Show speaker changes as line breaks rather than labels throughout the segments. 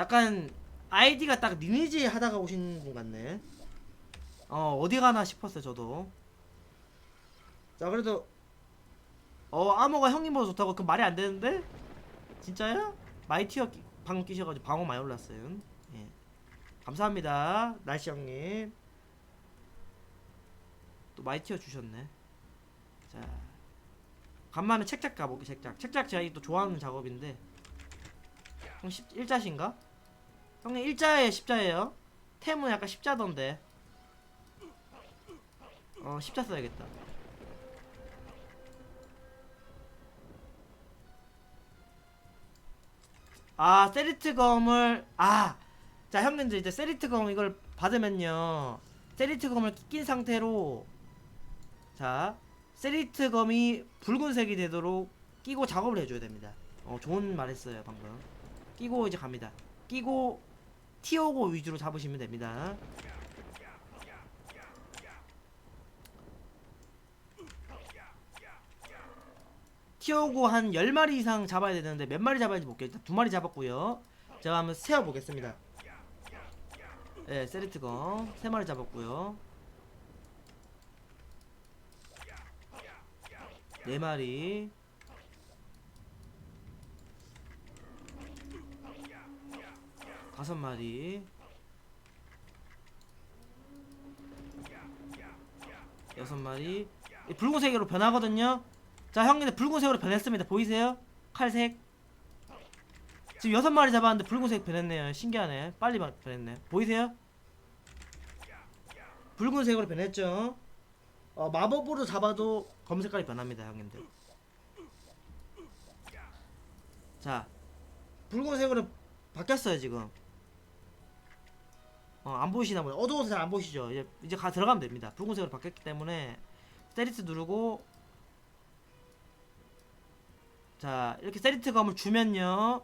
약간 아이디가 딱 리니지 하다가 오신 분 같네. 어 어디 가나 싶었어요 저도. 자 그래도 어 아모가 형님보다 좋다고 그 말이 안 되는데 진짜요? 마이티어 끼- 방금 끼셔가지고 방어 많이 올랐어요. 예. 감사합니다 날씨 형님. 또 마이티어 주셨네. 자 간만에 책작 가보기 책작. 책작 제가 또 좋아하는 작업인데 형 10, 일자신가? 형님 일자에 십자예요. 템은 약간 십자던데. 어 십자 써야겠다. 아 세리트 검을 아. 자 형님들 이제 세리트 검 이걸 받으면요. 세리트 검을 낀 상태로 자 세리트 검이 붉은색이 되도록 끼고 작업을 해줘야 됩니다. 어 좋은 말 했어요 방금. 끼고 이제 갑니다. 끼고 티오고 위주로 잡으시면 됩니다. 티오고 한 10마리 이상 잡아야 되는데 몇 마리 잡아야지 볼게요. 일단 두 마리 잡았고요. 제가 한번 세어 보겠습니다. 네, 세리트검 세 마리 잡았고요. 네 마리. 다섯 마리. 여섯 마리. 이 붉은색으로 변하거든요. 자, 형님들 붉은색으로 변했습니다. 보이세요? 칼색. 지금 여섯 마리 잡았는데 붉은색 변했네요. 신기하네. 빨리 마- 변했네. 보이세요? 붉은색으로 변했죠. 어, 마법으로 잡아도 검은 색깔이 변합니다, 형님들. 자, 붉은색으로 바뀌었어요 지금. 어, 안 보이시나 보네. 어두워서 잘 안 보이시죠? 이제 이제 가 들어가면 됩니다. 붉은색으로 바뀌었기 때문에 세리트 누르고 자 이렇게 세리트 검을 주면요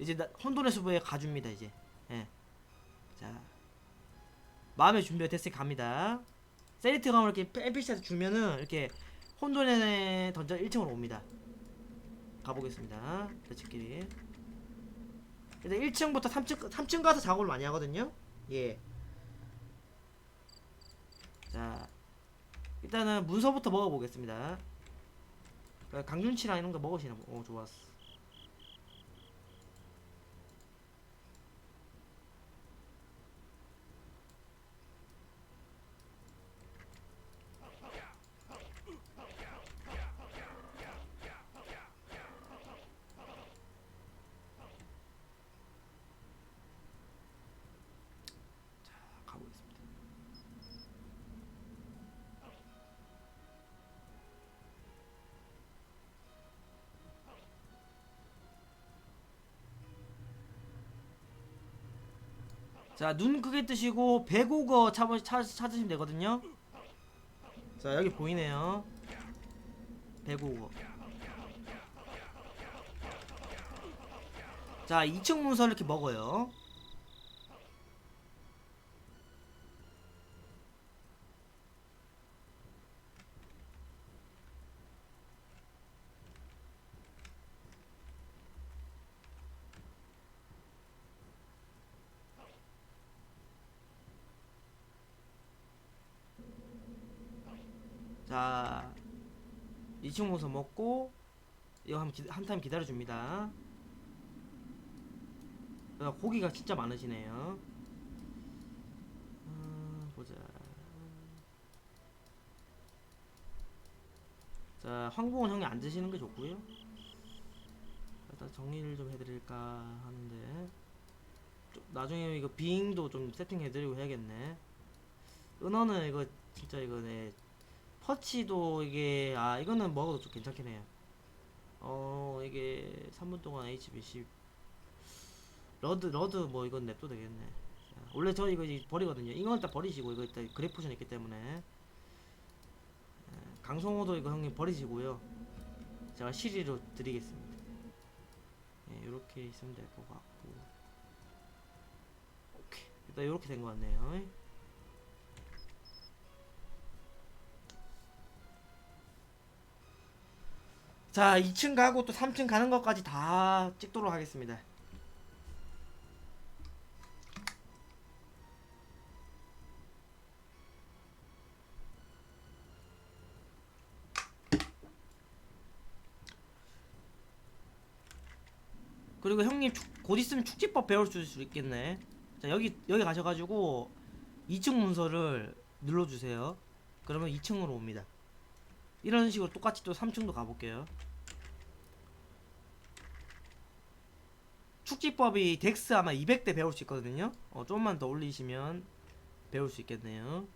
이제 나, 혼돈의 수부에 가줍니다 이제 예. 자 마음의 준비가 됐으니 갑니다 세리트 검을 이렇게 NPC한테 주면은 이렇게 혼돈의 던전 1층으로 옵니다 가보겠습니다 대치끼리 일단 1층부터 3층 3층 가서 작업을 많이 하거든요 예. 자 일단은 문서부터 먹어보겠습니다. 그 강준치랑 이런 거 먹으시나 보- 오 좋았어 자, 눈 크게 뜨시고 배고거 찾, 찾, 찾으시면 되거든요. 자, 여기 보이네요. 배고거. 자, 2층 문서를 이렇게 먹어요. 자, 2층 문서 먹고 이거 한, 기, 한 타임 기다려 줍니다. 야, 고기가 진짜 많으시네요. 음, 보자. 자, 황봉은 형이 안 드시는 게 좋고요. 일단 정리를 좀 해드릴까 하는데 좀 나중에 이거 비잉도 좀 세팅해드리고 해야겠네. 은어는 이거 진짜 이거 네 퍼치도 이게 아 이거는 먹어도 좀 괜찮긴 해요. 어 이게 3분 동안 HBC 러드 러드 뭐 이건 냅도 되겠네. 자, 원래 저 이거 버리거든요. 이건 일단 버리시고 이거 일단 그래프션 있기 때문에 에, 강성호도 이거 형님 버리시고요. 제가 시리로 드리겠습니다. 예, 이렇게 있으면 될 것 같고 오케이 일단 이렇게 된 것 같네요. 자 2층 가고 또 3층 가는 것까지 다 찍도록 하겠습니다. 그리고 형님 곧 있으면 축지법 배울 수 있겠네. 자 여기 여기 가셔가지고 2층 문서를 눌러주세요. 그러면 2층으로 옵니다. 이런 식으로 똑같이 또 3층도 가볼게요. 축지법이 덱스 아마 200대 배울 수 있거든요. 어, 좀만 더 올리시면 배울 수 있겠네요.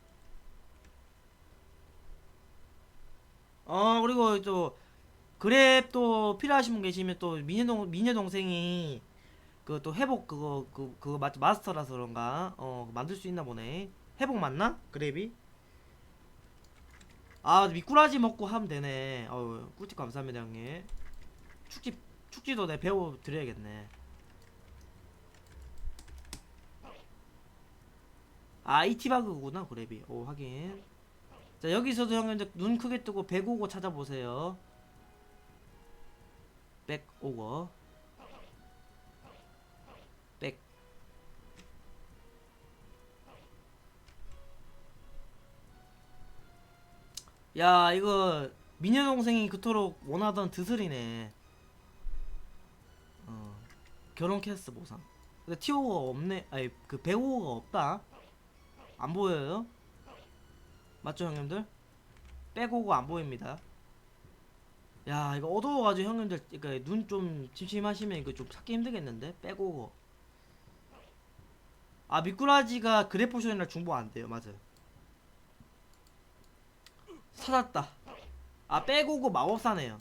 어 그리고 또 그랩 또 필요하신 분 계시면 또 미녀 동 미녀 동생이 그 또 회복 그거 그 그거 마, 마스터라서 그런가 어 만들 수 있나 보네. 회복 맞나? 그랩이? 아 미꾸라지 먹고 하면 되네. 어우 꿀팁 감사합니다 형님. 축지 축지도 내 배워 드려야겠네. 아 이티바그구나 그랩이. 오 확인. 자 여기서도 형님들 눈 크게 뜨고 백오고 찾아보세요. 백오거. 야 이거 미녀 동생이 그토록 원하던 드슬이네. 어 결혼 캐스트 보상. 근데 티오가 없네. 아니 그 백오가 없다. 안 보여요? 맞죠 형님들? 빼고고 안 보입니다. 야 이거 어두워가지고 형님들 그러니까 눈 좀 침침하시면 이거 좀 찾기 힘들겠는데 빼고고. 아 미꾸라지가 그래포션이라 중복 안 돼요 맞아요. 찾았다. 아 빼고고 마법사네요.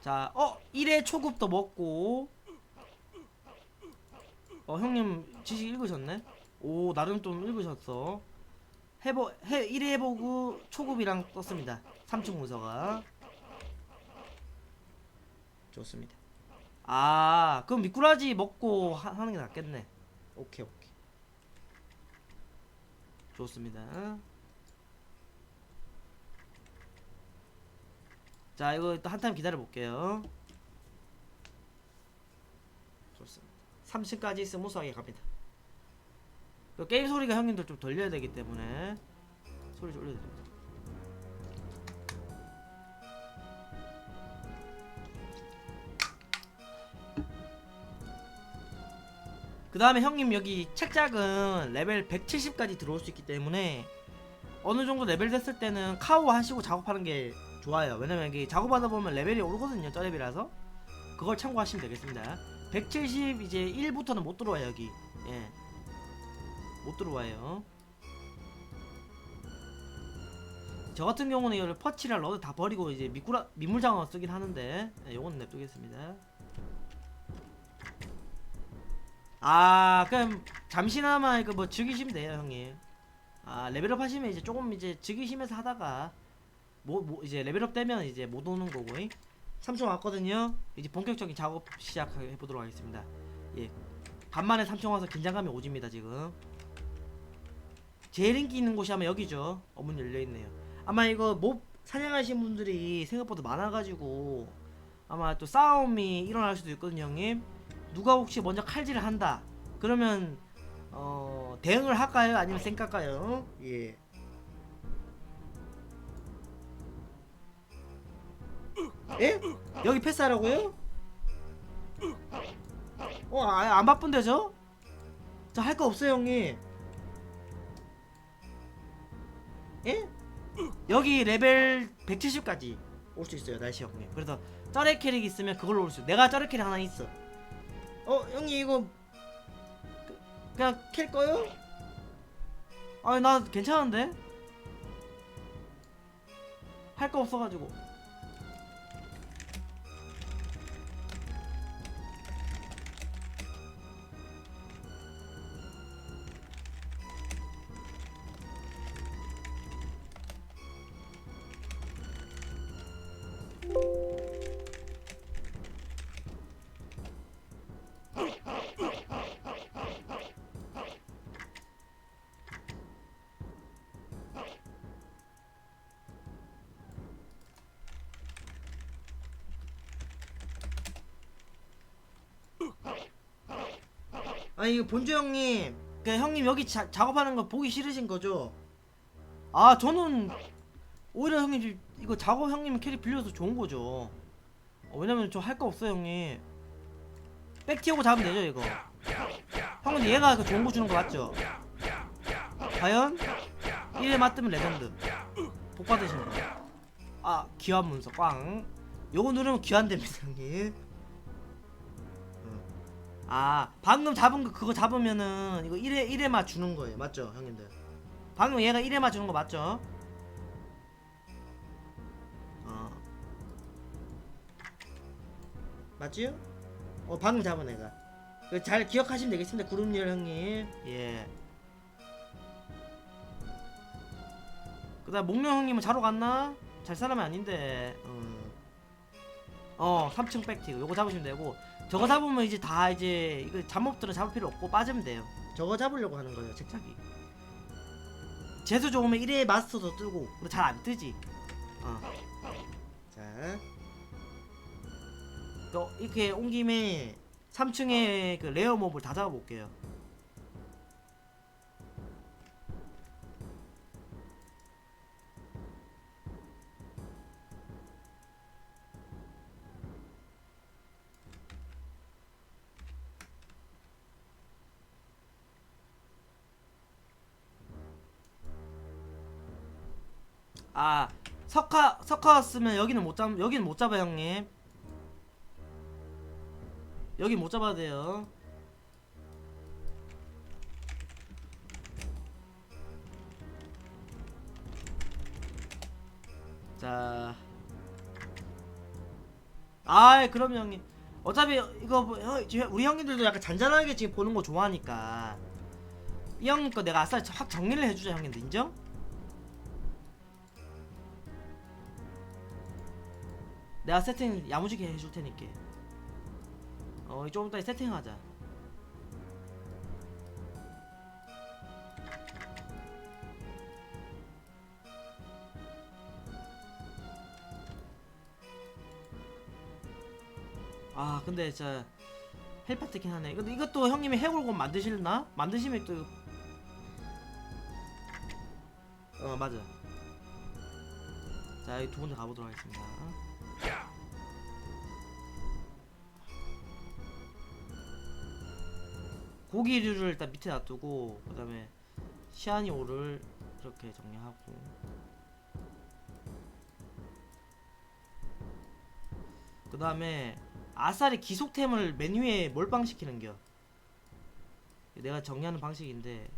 자, 어 1회 초급도 먹고. 어 형님 지식 읽으셨네? 오 나름 좀 읽으셨어. 해보 해 1회 해보고 초급이랑 떴습니다. 3층 문서가. 좋습니다. 아 그럼 미꾸라지 먹고 하, 하는 게 낫겠네. 오케이 오케이. 좋습니다. 자 이거 또 한 타임 기다려 볼게요. 좋습니다. 3층까지 스무스하게 갑니다. 그 게임 소리가 형님들 좀 들려야 되기 때문에 소리 좀 올려드립니다. 그 다음에 형님 여기 책작은 레벨 170까지 들어올 수 있기 때문에 어느 정도 레벨 됐을 때는 카오 하시고 작업하는 게 좋아요. 왜냐면 이게 작업하다 보면 레벨이 오르거든요. 저렙이라서 그걸 참고하시면 되겠습니다. 170 이제 1부터는 못 들어와요 여기. 예. 못 들어와요. 저 같은 경우는 이걸 퍼치랑 러드 다 버리고 이제 미꾸라 민물장어 쓰긴 하는데 예, 요건 냅두겠습니다. 아 그럼 잠시나마 이거 뭐 즐기시면 돼요 형님. 아 레벨업 하시면 이제 조금 이제 즐기시면서 하다가 뭐, 뭐 이제 레벨업 되면 이제 못 오는 거고 3초 왔거든요. 이제 본격적인 작업 시작해 보도록 하겠습니다. 예. 간만에 3층 와서 긴장감이 오집니다 지금. 제일 인기 있는 곳이 아마 여기죠. 어문 열려 있네요. 아마 이거 몹 사냥하신 분들이 생각보다 많아가지고 아마 또 싸움이 일어날 수도 있거든요, 형님. 누가 혹시 먼저 칼질을 한다. 그러면 어 대응을 할까요? 아니면 생각할까요? 예. 예? 여기 패스하라고요? 어, 아, 안 바쁜데 저? 저 할 거 없어요, 형님. 예? 여기 레벨 170까지 올 수 있어요, 날씨 형님. 그래서 쩌레 캐릭 있으면 그걸로 올 수. 내가 쩌레 캐릭 하나 있어. 어, 형님 이거 그, 그냥 캘 거요? 아니 나 괜찮은데? 할 거 없어가지고. 아니 본주 형님 그 형님 여기 자, 작업하는 거 보기 싫으신 거죠? 아 저는 오히려 형님 지- 이거 작업 형님 캐릭 빌려서 좋은 거죠. 어, 왜냐면 저 할 거 없어요 형님. 백 튀고 잡으면 되죠 이거. 형은 얘가 그 좋은 거 주는 거 맞죠? 과연? 1에 맞으면 레전드. 복 받으시는 거아 기환 문서 꽝. 요거 누르면 기환됩니다 형님. 응. 아 방금 잡은 거 그거 잡으면은 이거 1회 1회만 주는 거예요. 맞죠 형님들? 방금 얘가 1회만 주는 거 맞죠? 어. 맞지요? 어 방금 잡은 애가. 그잘 기억하시면 되겠습니다 구름열 형님. 예. 그다음 목명 형님은 자러 갔나? 잘 사람이 아닌데. 어, 어 3층 백티 요거 잡으시면 되고 저거 잡으면 이제 다 이제 이거 잡몹들은 잡을 필요 없고 빠지면 돼요. 저거 잡으려고 하는 거예요 책자기 재수 좋으면 1회 마스터도 뜨고 근데 잘안 뜨지. 어. 자. 또 이렇게 온 김에 3층에 그 레어 몹을 다 잡아볼게요 쓰면 여기는 못 잡 여기는 못 잡아 형님. 여기 못 잡아도 돼요. 자. 아이 그럼 형님. 어차피 이거 뭐 우리 형님들도 약간 잔잔하게 지금 보는 거 좋아하니까. 이 형님 거 내가 아싸리 확 정리를 해주자 형님들. 인정? 내가 세팅 야무지게 해줄 테니까. 어, 좀 이따 세팅하자. 아, 근데 진짜 헬파트긴 하네. 근데 이것도 형님이 해골곰 만드실나? 만드시면 또 어, 맞아. 자, 이두 군데 가보도록 하겠습니다. 고기류를 일단 밑에 놔두고 그 다음에 시아니오를 이렇게 정리하고. 그 다음에 아싸리 기속템을 메뉴에 몰빵시키는겨. 내가 정리하는 방식인데.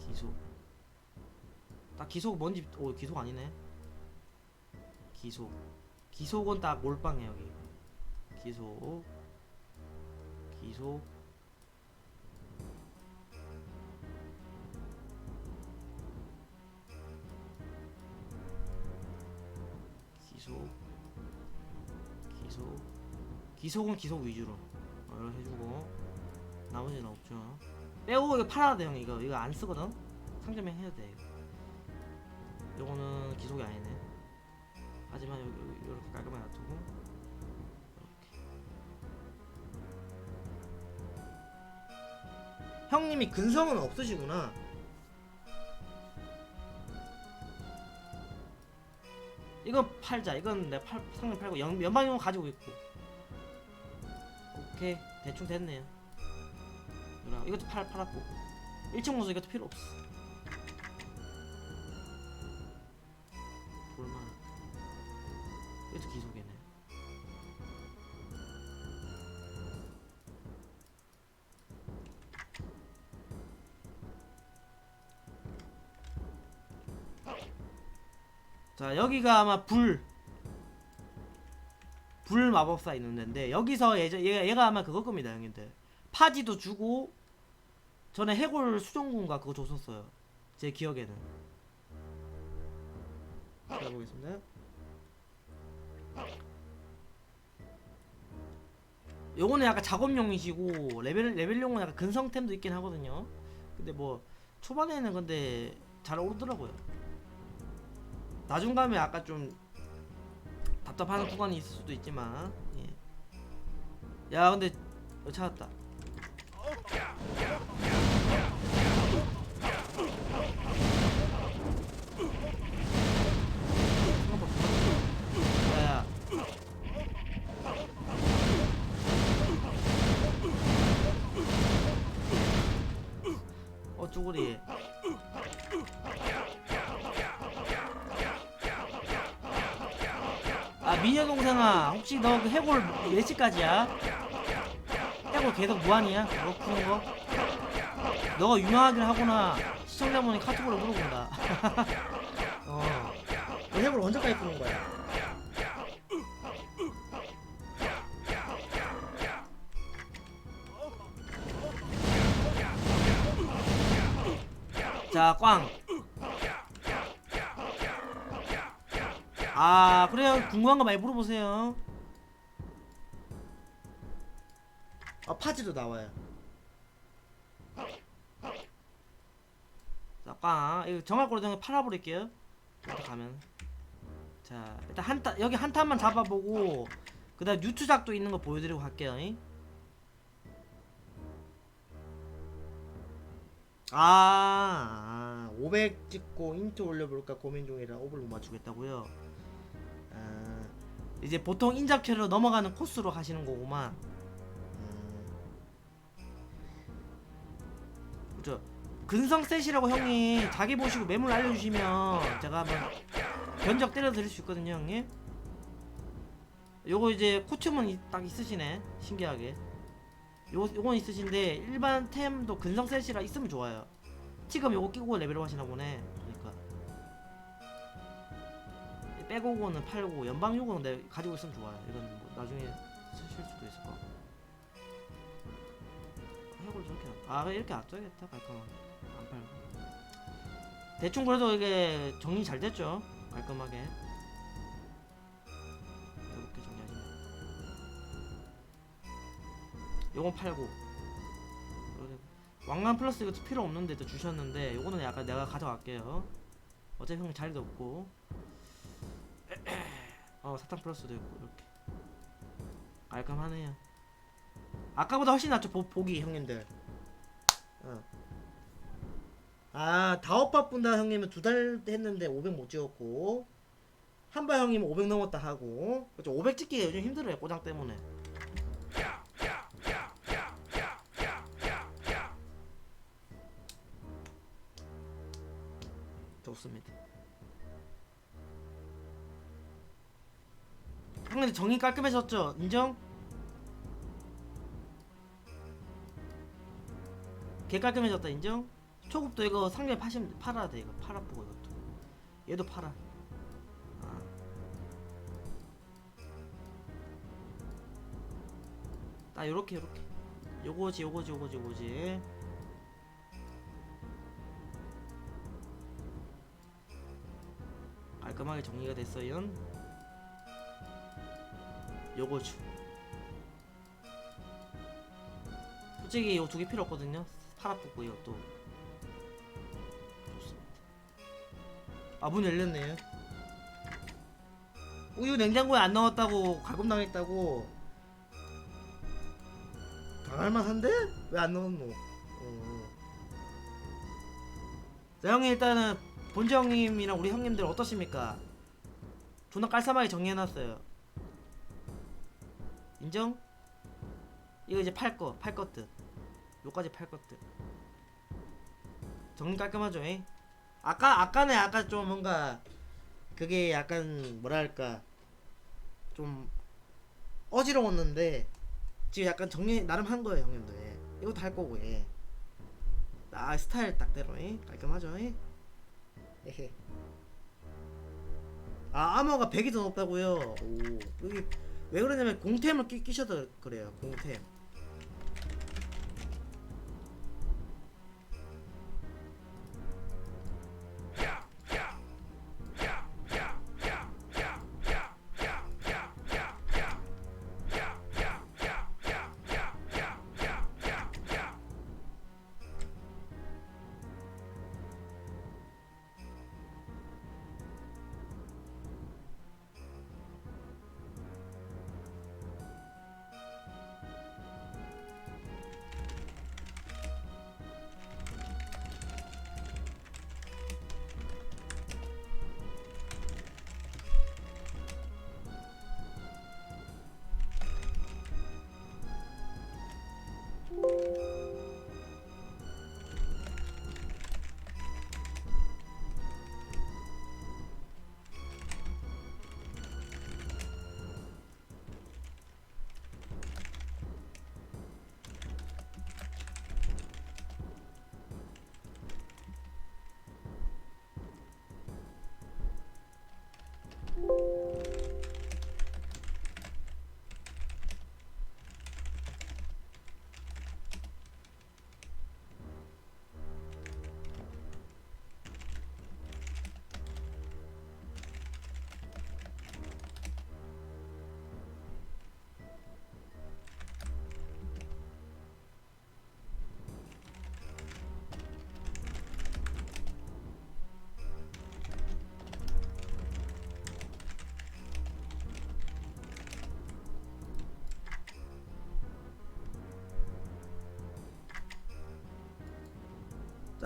기속 딱 기속 뭔지 오 기속 아니네. 기속. 기속은 딱 몰빵해 여기. 기속. 기속. 기속. 기속. 기속은 기속 위주로. 어, 이렇게 해주고. 나머지는 없죠. 빼고 이거 팔아야 돼 형. 이거 이거 안 쓰거든? 상점에 해야 돼 이거 요거는 기속이 아니네. 하지만 여기 이렇게 깔끔하게 놔두고. 이렇게. 형님이 근성은 없으시구나. 이건 팔자. 이건 내가 팔, 상점 팔고 연, 연방용은 가지고 있고. 오케이. 대충 됐네요. 이것도 팔, 팔았고. 1층 무수 이것도 필요 없어 자 여기가 아마 불. 불 마법사 있는 데인데 여기서 예전 얘가, 얘가 아마 그거 겁니다 형님들. 파지도 주고 전에 해골 수정군가 그거 줬었어요. 제 기억에는. 자 보겠습니다. 요거는 약간 작업용이시고 레벨 레벨용은 약간 근성템도 있긴 하거든요. 근데 뭐 초반에는 근데 잘 오르더라고요 나중 가면 아까 좀 답답한 구간이 있을 수도 있지만 예. 야 근데 어, 찾았다. 어, 쭈구리. 미녀 동생아 혹시 너 그 해골 몇 시까지야? 해골 계속 무한이야? 너 푸는 거? 너가 유명하긴 하구나 시청자분이 카톡으로 물어본다 어. 너 해골 언제까지 푸는 거야? 자, 꽝. 아, 그래요. 궁금한 거 많이 물어보세요. 아, 파지도 나와요. 자, 꽝. 이거 정할 거로 정 팔아버릴게요. 이렇게 가면. 자, 일단 한 탄, 여기 한 탄만 잡아보고, 그 다음 유투작도 있는 거 보여드리고 갈게요. 잉? 아, 아, 500 찍고 인트 올려볼까 고민 중이라 오블 못 맞추겠다고요. 아, 이제 보통 인잡캐로 넘어가는 코스로 하시는 거구만. 음. 그죠? 근성 셋이라고 형이 자기 보시고 매물 알려주시면 제가 한번 견적 때려 드릴 수 있거든요, 형님. 요거 이제 코츠문 이- 딱 있으시네, 신기하게. 요, 요건 있으신데 일반 템도 근성 셋이라 있으면 좋아요. 지금 요거 끼고 레벨업 하시나 보네. 빼고고는 팔고 연방 요거는 내 가지고 있으면 좋아요. 이건 뭐 나중에 쓰실 수도 있을 것 같고. 해골 저렇게 안- 아 이렇게 놔둬야겠다 깔끔하게 안 팔고. 대충 그래도 이게 정리 잘 됐죠. 깔끔하게. 이렇게 정리하시면. 요건 팔고 왕관 플러스 이것도 필요 없는데 또 주셨는데 요거는 약간 내가 가져갈게요 어차피 형 자리도 없고 어 사탕 플러스도 있고 이렇게. 깔끔하네요. 아까보다 훨씬 낫죠 보, 보기 형님들. 어. 아 다오빠 분다 형님은 두 달 했는데 500 못 찍었고 한바 형님은 500 넘었다 하고. 그렇죠 500 찍기가 요즘 힘들어요 꼬장 때문에. 좋습니다. 형님 정리 깔끔해졌죠? 인정? 개 깔끔해졌다 인정? 초급도 이거 상대 파시면 팔아야 돼 이거 팔아 보고 이것도 얘도 팔아 아. 딱 요렇게 요렇게 요거지 요거지 요거지 요거지 깔끔하게 정리가 됐어요. 요거죠. 솔직히 요두개 필요 없거든요. 파라포고 이것도. 좋습니다. 아, 문 열렸네요. 우유 냉장고에 안 넣었다고 가금당했다고. 당할 만한데? 왜 안 넣었노? 어. 자, 형이 일단은 본지 형님이랑 우리 형님들 어떠십니까? 존나 깔쌈하게 정리해놨어요. 인정? 이거 이제 팔 거, 팔 것들. 요까지 팔 것들. 정리 깔끔하죠, 에? 아까, 아까는 약간 좀 뭔가, 그게 약간, 뭐랄까, 좀, 어지러웠는데, 지금 약간 정리, 나름 한 거예요, 형님들. 예. 이것도 할 거고, 예. 아, 스타일 딱대로, 예? 깔끔하죠, 예? 에헤. 아 아머가 100이 더 높다고요. 오 여기 왜 그러냐면 공템을 끼, 끼셔서 그래요. 공템.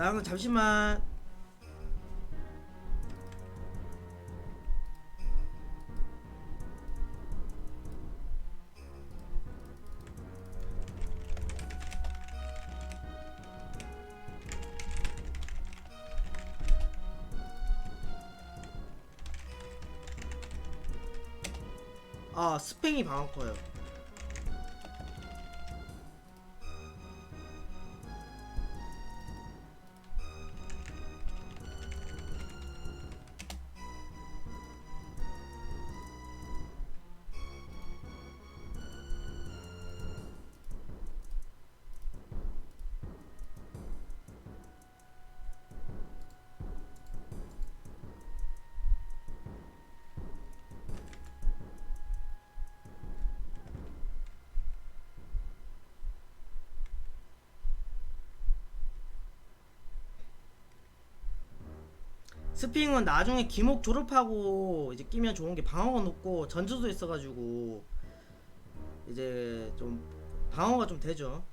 나 그럼 잠시만. 아 스팽이 방어 커요 스핑은 나중에 기목 졸업하고 이제 끼면 좋은 게 방어가 높고 전투도 있어가지고 이제 좀 방어가 좀 되죠.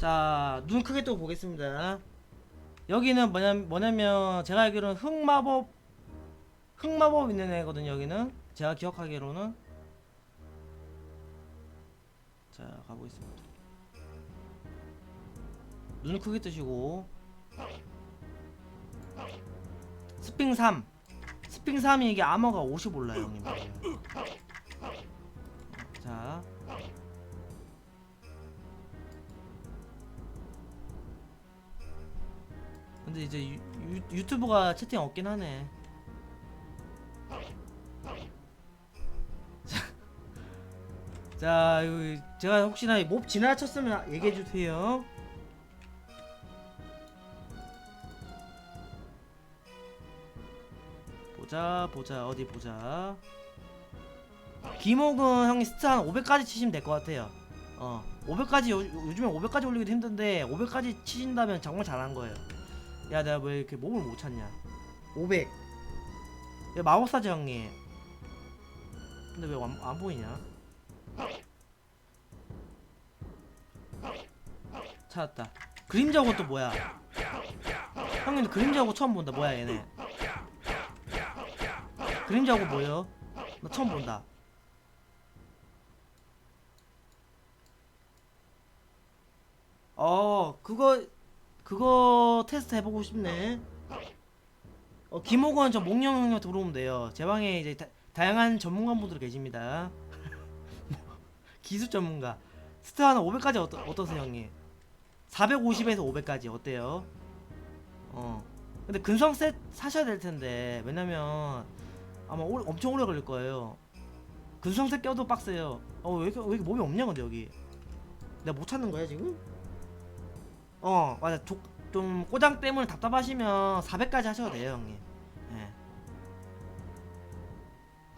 자, 눈 크게 뜨고 보겠습니다. 여기는 뭐냐, 뭐냐면 제가 알기로는 흑마법 흑마법 있는 애거든요. 여기는 제가 기억하기로는 자 가보겠습니다. 눈 크게 뜨시고 스핑 3 스핑 3이 이게 아머가 50 올라요 형님 자 근데 이제 유, 유, 유튜브가 채팅 없긴 하네. 자, 제가 혹시나 이몹 지나쳤으면 얘기해 주세요. 보자, 보자, 어디 보자. 기목은 형이 스트 한 500까지 치시면 될 것 같아요. 어, 500까지 요, 요즘에 500까지 올리기도 힘든데 500까지 치신다면 정말 잘한 거예요. 야 내가 왜 이렇게 몸을 못 찾냐? 500 야 마법사제 형님. 근데 왜 안 보이냐? 찾았다. 그림자고 또 뭐야? 형님 그림자고 처음 본다. 뭐야 얘네? 그림자고 뭐요? 나 처음 본다. 어 그거 그거 테스트 해보고 싶네. 어, 김호건 저 목령 형님 들어오면 돼요. 제 방에 이제 다, 양한 전문가분들 계십니다. 기술 전문가. 하나 500까지 어떠, 어떠세요, 형님? 450에서 500까지 어때요? 어. 근데 근성 셋 사셔야 될 텐데 왜냐면 아마 오, 엄청 오래 걸릴 거예요. 근성 셋 껴도 빡세요. 어, 왜 이렇게, 왜 이렇게 몸이 없냐, 근데 여기. 내가 못 찾는 거야, 지금? 어 맞아 조, 좀 꼬장 때문에 답답하시면 400까지 하셔도 돼요 형님 예.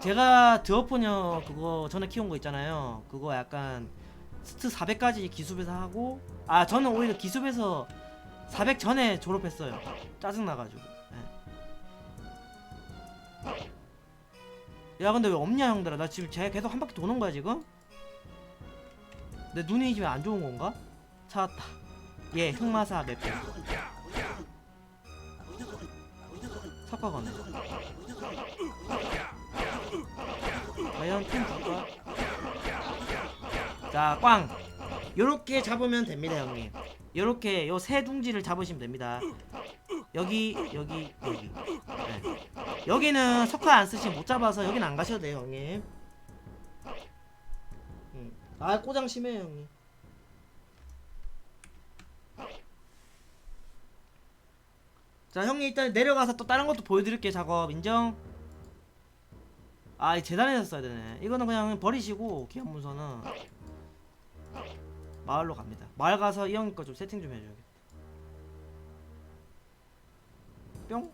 제가 드워포녀 그거 전에 키운 거 있잖아요 그거 약간 스트 400까지 기습에서 하고 아 저는 오히려 기습에서 400 전에 졸업했어요 짜증나가지고 예. 야 근데 왜 없냐 형들아 나 지금 쟤 계속 한 바퀴 도는 거야 지금? 내 눈이 지금 안 좋은 건가? 찾았다 예 흑마사 맵 삭화가네 과연 템 줄까? 자 꽝! 요렇게 잡으면 됩니다 형님. 요렇게 요 세 둥지를 잡으시면 됩니다. 여기 여기 여기. 네. 여기는 석화 안 쓰시면 못 잡아서 여기는 안 가셔도 돼요 형님. 음. 아 꼬장 심해요 형님 자 형님 일단 내려가서 또 다른 것도 보여드릴게요 작업. 인정? 아 이 재단에서 써야 되네. 이거는 그냥 버리시고 기한 문서는 마을로 갑니다. 마을 가서 이 형님 거 좀 세팅 좀 해줘야겠다. 뿅